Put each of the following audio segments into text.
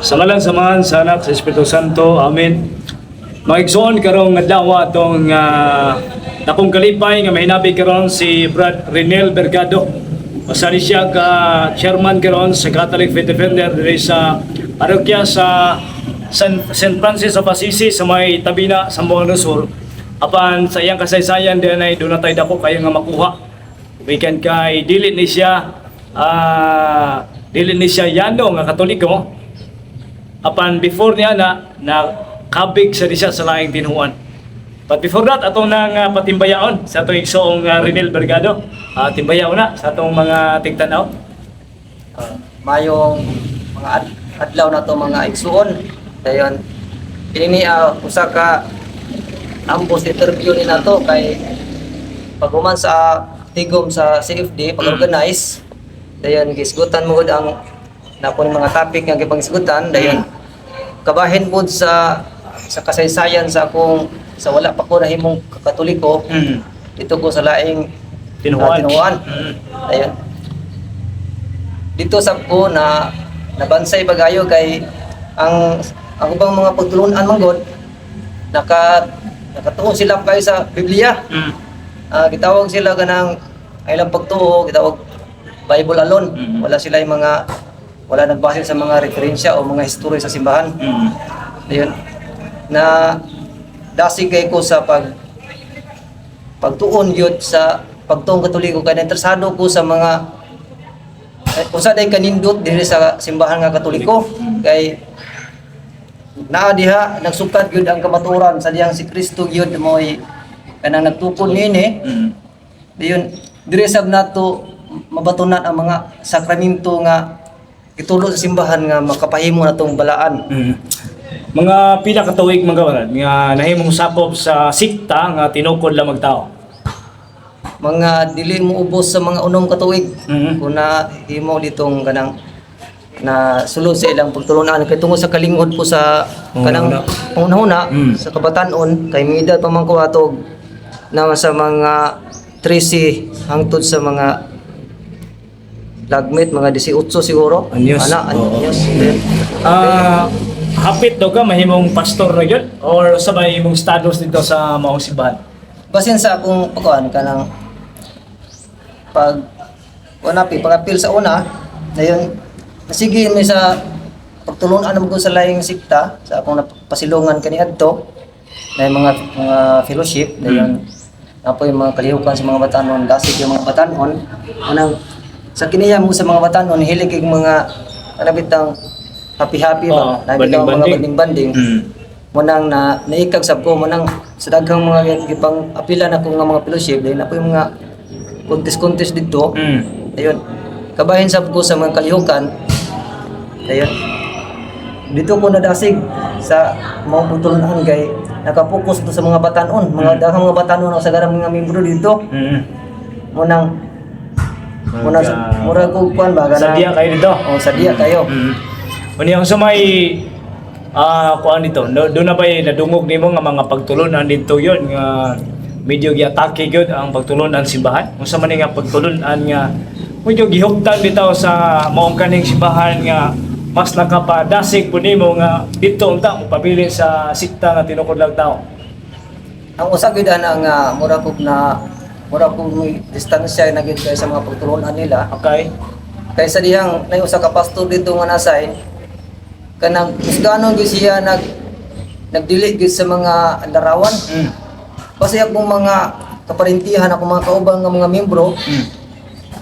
Sa ngalan samahan sa anak sa Espiritu Santo. Amen. Maigsoon karong adlaw atong uh, takong kalipay nga mahinabi karon si Brad Renel Bergado. Masani siya ka chairman karon sa Catholic Faith Defender diri sa parokya sa San St. Francis of Assisi sa may Tabina, Sambuanga del Sur. Apan sa iyang kasaysayan diyan ay doon tayo dako kayo nga makuha. Weekend kay dili ni siya ah dili ni siya yano nga katoliko apan before niya na na kabig sa siya sa laing tinuan. But before that, atong nang uh, patimbayaon sa atong igsoong uh, Renel Bergado. Uh, timbayaon na sa atong mga tigtanaw. uh, mayong mga ad- adlaw na to mga igsuon dayon ini uh, usa ka ambos interview ni nato kay paghuman sa tigom sa CFD pag-organize dayon gisgutan mo gud ang napon mga topic nga gipanghisgutan dayon kabahin pud sa sa kasaysayan sa akong sa wala pa ko nahimong katoliko Mm. dito ko sa laing Tinuan. tinuan. Mm. Ayun. Dito sa ko na nabansay pagayo kay ang ang ubang mga pagtulunan man god naka nakatuon sila kayo sa Biblia. Mm. Ah, gitawag sila kanang ay lang pagtuo, gitawag Bible alone. Mm. Wala sila yung mga wala nagbase sa mga referensya o mga history sa simbahan. Mm. Ayun. Na dasig kay ko sa pag pagtuon gyud sa pagtuong katoliko kay interesado ko sa mga eh, usa day kanindot diri sa simbahan nga katoliko kay naa diha nagsukad gyud ang kamaturan sa diyang si Kristo gyud moy kanang nagtukod niini Mm. diyon diri sab nato mabatunan ang mga sakramento nga itulo sa simbahan nga makapahimo natong balaan Mm. Mga pila ka tuig mga kawaran nga nahimong sakop sa sikta nga tinukod lang magtao. mga dili mo ubos sa mga unong katuig Mhm. kung na himo ditong kanang na sulod sa ilang pagtulunan kay tungod sa kalingod po sa kanang Una-una. una Mm. sa kabatanon kay mida pa man kuwatog na sa mga 13 hangtod sa mga lagmit mga 18 siguro. Anyos. ana anyos. Ah, hapit daw ka mahimong pastor na yun? Or sabay imong status dito sa maong simbahan. basin sa akong pagkuhan kanang pag wala pi pag-appeal sa una dayon sige mi sa pagtulunan mo ko sa laing sikta sa akong napasilungan kaniadto na yung mga mga fellowship dayon apo yung mga kalihukan sa mga batanon dasig yung mga batanon unang sa kiniya mo sa mga batanon hilig yung mga ano bitang happy happy Oo, ba na bitang mga banding-banding. banding banding Mm. munang na naikag sab ko munang sa daghang mga gipang apilan ako nga mga fellowship dahil na po yung mga contest-contest dito. Mm. ayun. Kabahin sab ko sa mga kalihukan. Ayun. Dito ko nadasig sa mga putulunan kay nakapokus to sa mga batanon. Mga daghang mga batanon sa garang mga membro dito. Mm. munang munang Magka- mura ko kuan ba Sa diya kayo dito. oh sa diya kayo Mm. Uni ang sumay ah kuan dito. No, doon na ba nadungog nimo nga mga pagtulunan dito yon nga medyo giatake gyud ang pagtulunan simbahan. Unsa man nga pagtulunan nga medyo gihugtan bitaw sa maong kaning simbahan nga mas nakapadasig po nimo nga dito unta mo pabili sa sikta nga tinukod lang tao. ang usa gyud ana nga mura ko na mura ko may distansya na gyud kay sa mga pagtulunan nila Okay? kaysa dihang nay usa ka pastor dito nga nasay kanang kusgano gyud siya nag nagdili gyud sa mga larawan Mm. kasi akong mga kaparintihan akong mga kauban nga mga membro Mm.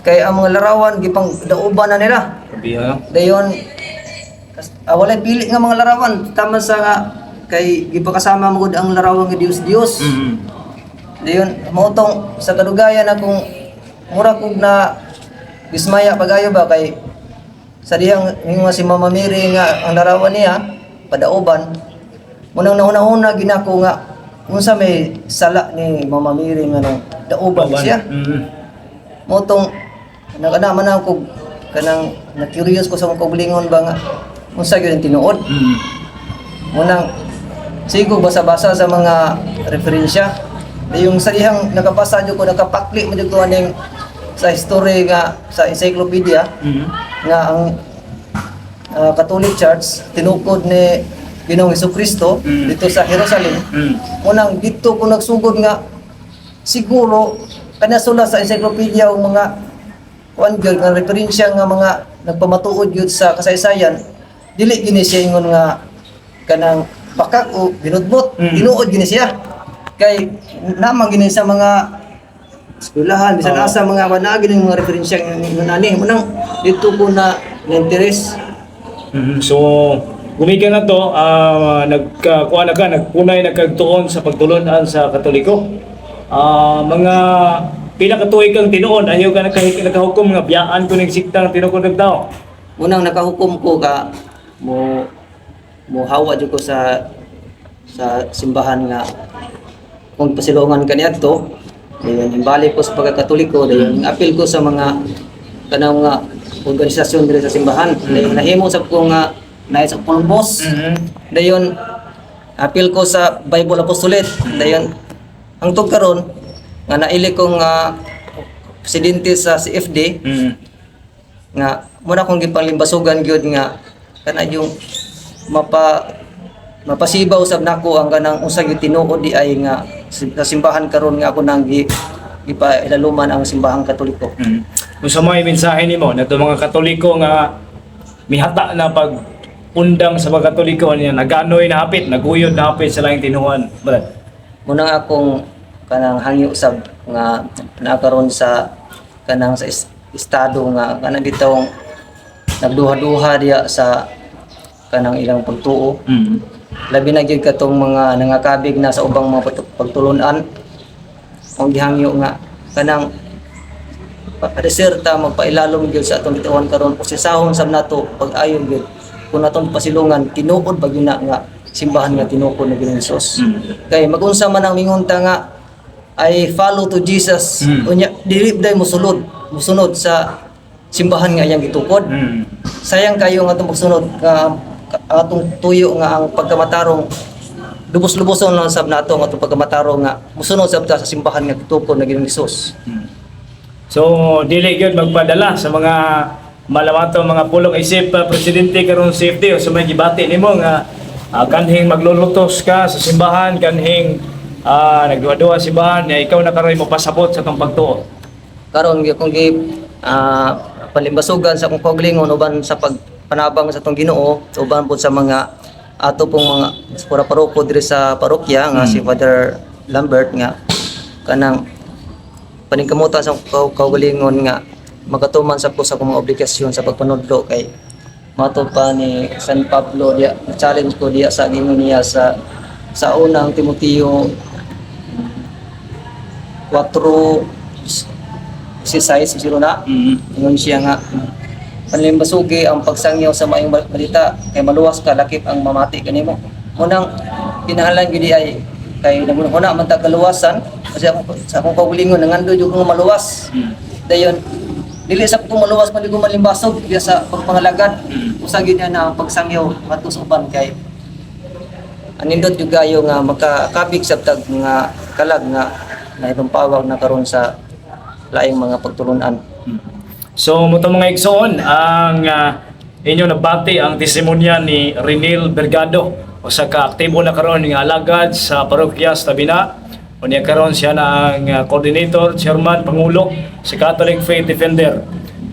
kay ang mga larawan gipang dauban na nila ano? dayon ah, walay pili nga mga larawan tama sa kay gipakasama mo ang larawan nga Dios Dios Mm. Dayon mo tong sa kadugayan akong mura kog na dismaya pagayo ba kay sa diyang yung si Mama Mary nga ang larawan niya padauban. Munang nauna-una ginako nga unsa may sala ni Mama Mary nga nang dauban siya. Mm. mo tong nagana man ako kanang na-curious ko sa mga kaugalingon ba nga unsa gyud ang tinuod. Mm. munang sigo basa-basa sa mga referensya yung sa dihang nakapasa jud ko nakapakli mo ko aning sa history nga sa encyclopedia Mm. nga ang ah, Catholic Church tinukod ni Ginoong Kristo Mm. dito sa Jerusalem Mm. unang dito ko nagsugod nga siguro kanya sula sa encyclopedia o mga kuan gyud nga referensya nga mga nagpamatuod gyud sa kasaysayan dili gini siya ingon nga kanang bakak o binudbot Mm. tinuod gini siya kay namang gini sa mga eskwelahan bisan Oo. asa mga wala gini mga referensya nga nani munang dito ko na na-interest Mhm. So, gumikan na to, ah nagkakuha na ka, nagpunay nagkagtuon sa pagtulunan sa Katoliko. Ah mga pila ka tuig kang tinuod, ayaw ka nakahik nakahukom nga biyaan ko ning siktang tinukod ng tao. Unang nakahukom ko ka mo mo hawa ko sa sa simbahan nga kung pasilungan kaniadto dayon imbalik ko sa pagkakatoliko dayon apil ko sa mga kanang nga organisasyon diri sa simbahan dayon nahimo sa ko nga naay sa pulbos Mhm. dayon apil ko sa Bible Apostolate. Dayon ang tug karon nga naili ko nga presidente sa CFD nga muna kong gipanglimbasugan gyud nga kana yung mapa mapasibaw sab nako ang kanang usa gyud tinuod di ay nga sa simbahan karon nga ako nang ipailaluman ang simbahang katoliko. Kung sa mga mensahe nimo na mga Katoliko nga mihata na pag undang sa mga Katoliko niya naganoy na hapit, naguyod na hapit sa langing tinuhan. Brad. muna nga akong kanang hangyo usab nga nakaroon sa kanang sa estado nga kanang bitong nagduha-duha diya sa kanang ilang pagtuo Mhm. Labi na gyud katong mga nangakabig na sa ubang mga pagtu- pagtulunan. Ang gihangyo nga kanang pareserta magpailalom gyud sa atong bituan karon. Usisahon sab nato pag-ayon gyud. Kung atong pasilungan tinuod ba na nga simbahan nga tinuod ni Hesus? Kay magunsa man ang mingunta nga ay follow to Jesus. Mm. unya dili day mosulod mosunod sa simbahan nga iyang gitukod. Mhm. sayang kayo nga itong pagsunod nga ka- atong tuyo nga ang pagkamatarong lubos-luboson lang sab nato nga itong pagkamatarong nga musunod sab ta sa simbahan nga tukod na Ginoong Hesus. So, dili gyud magpadala sa mga malamato mga pulong isip uh, presidente karon safety o sa may gibati nimo nga ah, kanhing maglulutos ka sa simbahan kanhing uh, nagduwa-duwa sa simbahan na ikaw na karoy mo pasabot sa tong pagtuo. Karon kung gi ah, palimbasugan sa akong kaugalingon uban sa pagpanabang sa tong Ginoo uban po sa mga ato pong mga pura paroko diri sa parokya nga Mm. si Father Lambert nga kanang paningkamutan sa kau kaugalingon nga magatuman sa po sa mga obligasyon sa pagpanudlo kay mato pa ni San Pablo diya challenge ko diya sa gingon niya sa sa unang Timoteo 4 si size zero na Mhm. ingon siya nga panlimbasugi ang pagsangyaw sa maayong balita kay maluwas ka lakip ang mamati kanimo munang kinahanglan gid ay kay naguna man ta kaluwasan kasi ako sa akong kaugalingon nangando jud ko maluwas. Dayon dili sa ko maluwas man di ko malimbasog kaya sa pagpangalagad usa gyud na ang pagsangyaw sa uban kay anindot jud gayo nga makakabig sa tag nga kalag nga na itong pawag na karon sa laing mga pagtulunan So, mo mga igsoon, ang uh, inyo nabati ang testimonya ni Renil Bergado o sa kaaktibo na karon nga alagad sa parokya sa Tabina. O niya karon siya na ang uh, coordinator, chairman, pangulo sa Catholic Faith Defender.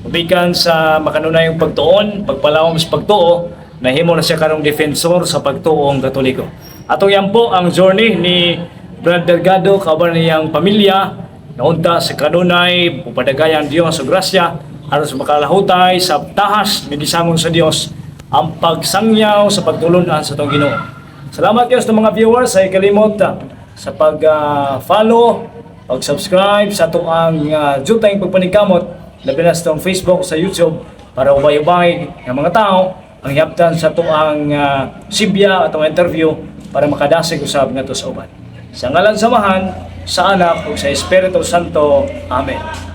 Ubikan sa makanunayong pagtuon, pagpalawom sa pagtuo, nahimo na siya karong defensor sa pagtuong katoliko. Atong yan po ang journey ni Brad Delgado, kaban niyang pamilya, naunta sa kanunay, upadagayan Diyos sa grasya, aron sa makalahutay sa tahas, midisangon sa Dios ang pagsangyaw sa pagtulunan sa itong Ginoo. Salamat Diyos ng mga viewers sa ikalimot ah, sa pag-follow, pag-subscribe sa itong uh, jutay pagpaningkamot, labi na sa Facebook, sa YouTube, para ubay-ubay ng mga tao ang yaptan sa itong uh, sibya at interview para makadasig usab nga to sa uban. Sa ngalan samahan, sa anak ug sa Espiritu Santo. Amen.